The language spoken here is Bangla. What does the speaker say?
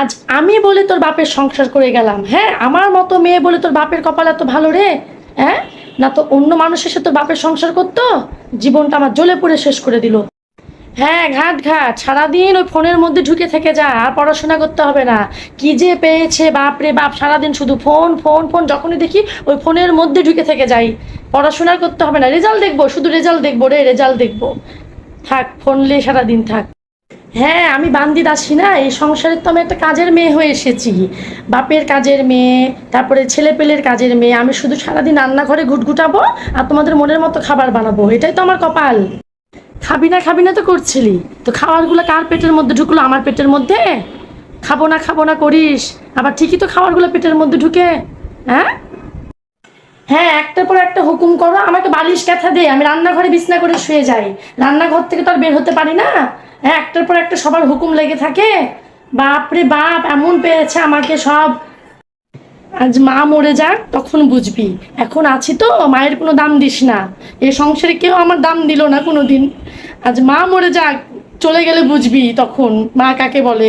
আজ আমি বলে তোর বাপের সংসার করে গেলাম হ্যাঁ? আমার মতো মেয়ে বলে তোর বাপের কপাল এত ভালো রে হ্যাঁ? না তো অন্য মানুষ এসে তোর বাপের সংসার করতো? জীবনটা আমার জ্বলে পড়ে শেষ করে দিল। হ্যাঁ ঘাট ঘাট। সারাদিন ওই ফোনের মধ্যে ঢুকে থেকে যা, আর পড়াশোনা করতে হবে না। কি যে পেয়েছে বাপ রে বাপ, সারাদিন শুধু ফোন ফোন ফোন, যখনই দেখি ওই ফোনের মধ্যে ঢুকে থেকে যাই। পড়াশোনা করতে হবে না, রেজাল্ট দেখব, শুধু রেজাল্ট দেখব রে, রেজাল্ট দেখব। থাক, ফোন নিয়ে সারাদিন থাক। হ্যাঁ আমি বান্দি দাসী না, এই সংসারের তো আমি একটা কাজের মেয়ে হয়ে এসেছি। বাপের কাজের মেয়ে, তারপরে ছেলেপেলের কাজের মেয়ে, আমি শুধু সারাদিন রান্নাঘরে ঘুটঘুটাবো আর তোমাদের মনের মতো খাবার বানাবো, এটাই তো আমার কপাল। খাবি না খাবি না তো করছিলি, তো খাবারগুলো কার পেটের মধ্যে ঢুকলো আমার পেটের মধ্যে? খাব না খাব না করিস, আবার ঠিকই তো খাবারগুলো পেটের মধ্যে ঢুকে হ্যাঁ? হ্যাঁ একটার পর একটা হুকুম করো, আমাকে বালিশ ক্যাথা দে, আমি রান্নাঘরে বিছনা করে শুয়ে যাই। রান্নাঘর থেকে তো আর বের হতে পারি না। হ্যাঁ একটার পর একটা সবার হুকুম লেগে থাকে। বাপরে বাপ, এমন পেয়েছে আমাকে সব। আজ মা মরে যাক, তখন বুঝবি। এখন আছি তো, মায়ের কোনো দাম দিস না। এ সংসারে কেউ আমার দাম দিল না কোনো দিন আজ মা মরে যাক, চলে গেলে বুঝবি তখন মা কাকে বলে।